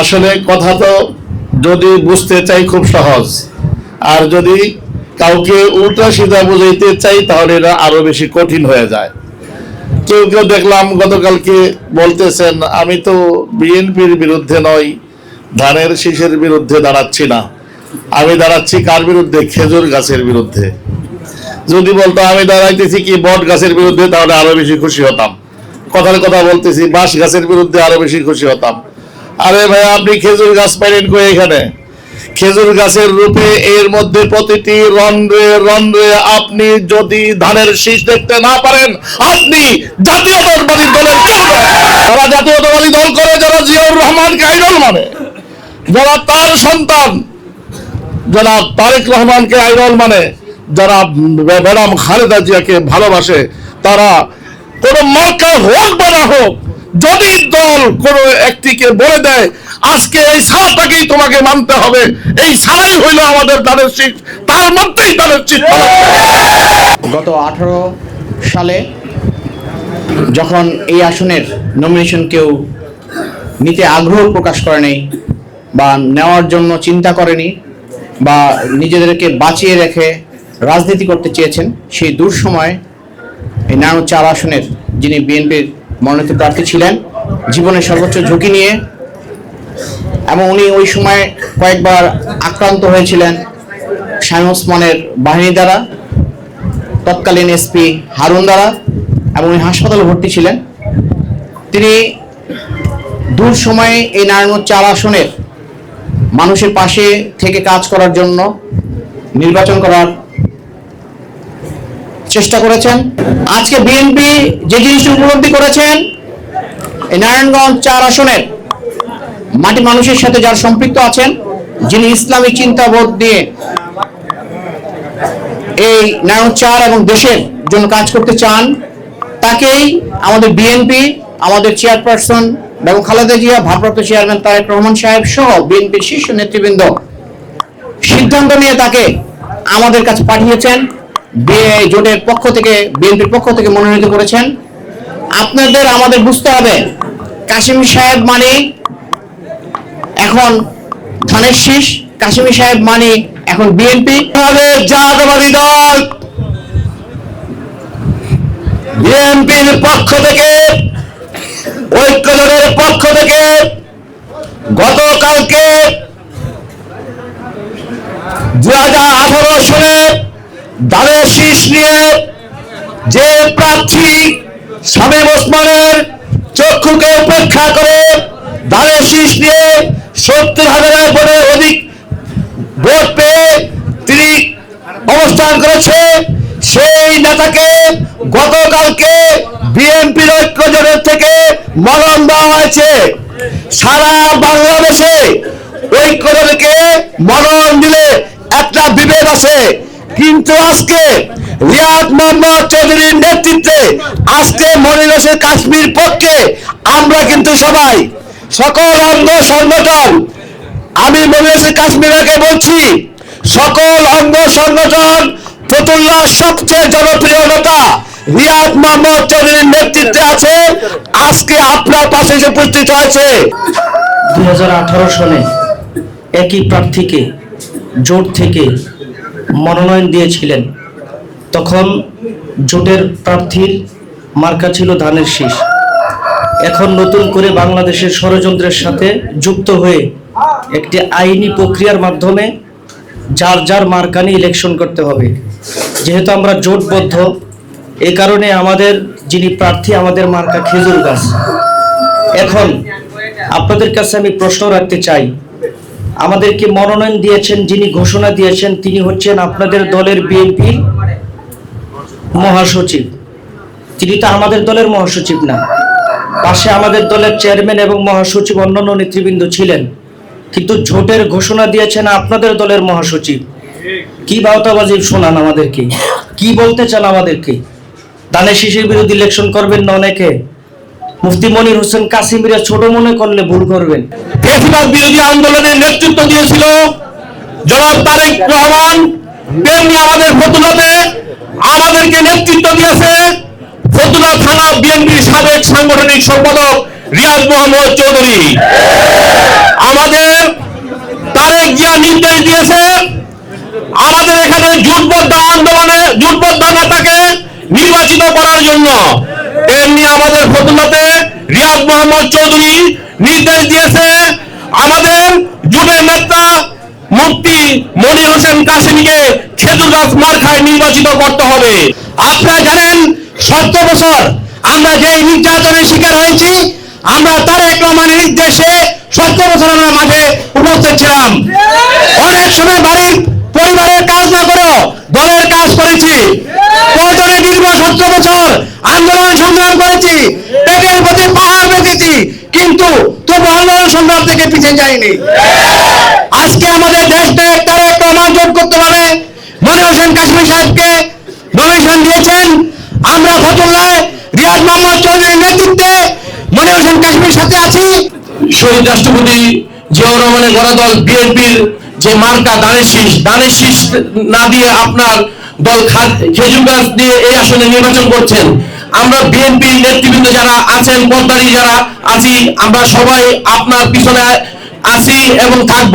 আসলে কথা তো যদি বুঝতে চাই খুব সহজ। আর যদি কাউকে উল্টা সিধা বুঝাইতে চাই, তাহলে এটা আরও বেশি কঠিন হয়ে যায়। কেউ কেউ দেখলাম গতকালকে বলতেছেন, আমি তো বিএনপির বিরুদ্ধে নয় ধানের শীষের বিরুদ্ধে দাঁড়াচ্ছি না। আমি দাঁড়াচ্ছি কার বিরুদ্ধে? খেজুর গাছের বিরুদ্ধে। যদি বলতো, আমি দাঁড়াইতেছি কি বট গাছের বিরুদ্ধে? তাহলে আরও বেশি খুশি হতাম। কথার কথা বলতেছি, বাঁশ গাছের বিরুদ্ধে আরও বেশি খুশি হতাম। আরে ভাই, আপনি খেজুর গাছ পাইলেন কই এখানে খেজুর গাছের রূপে এর মধ্যে প্রতিটি রন্ধ্রে রন্ধ্রে আপনি যদি ধানের শীষ দেখতে না পারেন, আপনি জাতীয়তাবাদী দলের। যারা জাতীয়তাবাদী দল করে, যারা জিয়াউর রহমানকে আইডল মানে যারা তার সন্তান যারা তারেক রহমানকে আইডল মানে যারা ম্যাডাম খালেদা জিয়াকে ভালোবাসে, তারা কোনো মার্কা হোক বা না হোক যদি দল কোনো একটিকে বলে দেয়, আজকে এই সারটাকেই তোমাকে মানতে হবে, এই সারাই হইল আমাদের তাদের শীত, তার মধ্যেই তাদের শীত গত আঠারো সালে যখন এই আসনের নমিনেশন কেউ নিতে আগ্রহ প্রকাশ করেনি বা নেওয়ার জন্য চিন্তা করেনি, বা নিজেদেরকে বাঁচিয়ে রেখে রাজনীতি করতে চেয়েছেন, সেই দূর সময় এই নারায়ণ চার আসনের যিনি বিএনপির মনোনীত প্রার্থী ছিলেন। জীবনের সর্বোচ্চ ঝুঁকি নিয়ে এবং উনি ওই সময় কয়েকবার আক্রান্ত হয়েছিলেন শামীম ওসমানের বাহিনী দ্বারা, তৎকালীন এসপি হারুন দ্বারা এবং উনি হাসপাতালে ভর্তি ছিলেন। তিনি দূর সময়ে এই নারায়ণগঞ্জ চার আসনের মানুষের পাশে থেকে কাজ করার জন্য নির্বাচন করার চেষ্টা করেছেন। আজকে বিএনপি যে জিনিসটি উপলব্ধি করেছেন নারায়ণগঞ্জ চার আসনের মাটি মানুষের সাথে যারা সম্পৃক্ত আছেন, যিনি ইসলামী চিন্তাবোধ দিয়ে এই নারায়ণ চার এবং দেশের জন্য কাজ করতে চান, তাকেই আমাদের বিএনপি, আমাদের চেয়ারপারসন বেগম খালেদা জিয়া, ভারপ্রাপ্ত চেয়ারম্যান তারেক রহমান সাহেব সহ বিএনপির শীর্ষ নেতৃবৃন্দ সিদ্ধান্ত নিয়ে তাকে আমাদের কাছে পাঠিয়েছেন। জোটের পক্ষ থেকে, বিএনপির পক্ষ থেকে মনোনীত করেছেন। আপনাদের আমাদের বুঝতে হবে, কাশিম সাহেব মানে এখন ধানের শীষ, কাশিমি সাহেব মানে এখন বিএনপি। আমাদের দল। বিএনপির পক্ষ থেকে ঐক্যদলের পক্ষ থেকে গতকালকে দু হাজার আঠারো দানের শীষ নিয়ে যে প্রার্থী শামীম ওসমানের চক্ষুকে উপেক্ষা করে দানের শীষ নিয়ে সত্তর হাজারের পরে অধিক ভোট পেয়ে তিনি অবস্থান করেছে, সেই নেতাকে গতকালকে বিএনপির ঐক্যজোটের থেকে মলম দেওয়া হয়েছে। সারা বাংলাদেশে ঐক্যজোটকে মলম দিলে একটা বিভেদ আছে। কিন্তু আজকে রিয়াদ মোহাম্মদ চৌধুরীর নেতৃত্বে আজকে মনিরসের কাশ্মীর পক্ষে আমরা কিন্তু সবাই সকল অঙ্গ সংগঠন, আমি মনিরসের কাশ্মীরকে বলছি, সকল অঙ্গ সংগঠন, ফতুল্লাহ সবচেয়ে জনপ্রিয় নেতা রিয়াদ মোহাম্মদ চৌধুরীর নেতৃত্বে আছে। আজকে আপনার পাশে এসে উপস্থিত হয়েছে। দু হাজার আঠারো সালে একই প্রার্থীকে জোট থেকে মনোনয়ন দিয়েছিলেন। তখন জোটের প্রার্থীর মার্কা ছিল ধানের শীষ। এখন নতুন করে বাংলাদেশের ষড়যন্ত্রের সাথে যুক্ত হয়ে একটি আইনি প্রক্রিয়ার মাধ্যমে যার যার মার্কা নিয়ে ইলেকশন করতে হবে। যেহেতু আমরা জোটবদ্ধ এই কারণে আমাদের যিনি প্রার্থী, আমাদের মার্কা খেজুর গাছ। এখন আপনাদের কাছে আমি প্রশ্ন রাখতে চাই আমাদেরকে মনোনয়ন দিয়েছেন, যিনি ঘোষণা দিয়েছেন, তিনি হচ্ছেন আপনাদের দলের বিএনপি মহাসচিব। তিনি তো আমাদের দলের মহাসচিব না। পাশে আমাদের দলের চেয়ারম্যান এবং মহাসচিব অন্যান্য নেতৃবৃন্দ ছিলেন। কিন্তু ঝোটের ঘোষণা দিয়েছেন আপনাদের দলের মহাসচিব। কি বাউতাবাজি শোনান আমাদেরকে? কি বলতে চান আমাদেরকে? দানের শিশির বিরোধী ইলেকশন করবেন না অনেকে? মুফতি মনির হোসেন কাসিমিরা ছোট মনে করলে ভুল করবেন। ফেসিবাদ বিরোধী আন্দোলনের নেতৃত্ব দিয়েছিল জনাব তারেক রহমান। তেমনি আমাদের ফতুলাতে আমাদেরকে নেতৃত্ব দিয়েছে ফতুলা থানা বিএনপির সাবেক সাংগঠনিক সম্পাদক রিয়াজ মোহাম্মদ চৌধুরী। আমাদের তারেক জিয়া নির্দেশ দিয়েছে আমাদের এখানে জুটবদ্ধ আন্দোলনে জুটবদ্ধ নেতাকে নির্বাচিত করার জন্য। তেমনি আমাদের ফতুল্লাতে রিয়াজ মোহাম্মদ চৌধুরী নির্দেশ দিয়েছে আমাদের জুটের নেতা মুফতি মনির হোসেন কাসিমকে খেজুর গাছ মার্খায় নির্বাচিত করতে হবে। আপনারা জানেন সত্তর বছর আমরা যে নির্যাতনের শিকার হয়েছি, আমরা তারেক রহমানের নির্দেশে সত্তর বছর আমরা মাঠে উপস্থিত ছিলাম। অনেক সময় বাড়ির পরিবারের কাজ না করেও দলের কাজ করেছি। প্রয়োজনে সত্তর বছর আন্দোলন সংগ্রাম করেছি, পেটের প্রতি পাহাড় বেঁধেছি, কিন্তু তবু আন্দোলন সংগ্রাম থেকে পিছিয়ে যায়নি আজকে আমাদের দেশটা তারেক রহমান জোট করতে পারে মনে হোসেন কাশ্মীর সাহেবকে নমিনেশন দিয়েছেন। আমরা ফতুল্লায় রিয়াজ মোহাম্মদ চৌধুরীর নেতৃত্বে মনে হোসেন কাশ্মীর সাথে আছি। শহীদ রাষ্ট্রপতি জিয়াউর রহমানের গড়া দল বিএনপির যে মার্কা দানের শীষ দানের শীষ না দিয়ে আপনার দল খেজুর গাছ দিয়ে এই আসনে নির্বাচন করছেন। আমরা বিএনপি নেতৃবৃন্দ যারা আছেন, পদ্মারী যারা আছি, আমরা সবাই আপনার পিছনে আছি এবং থাকব।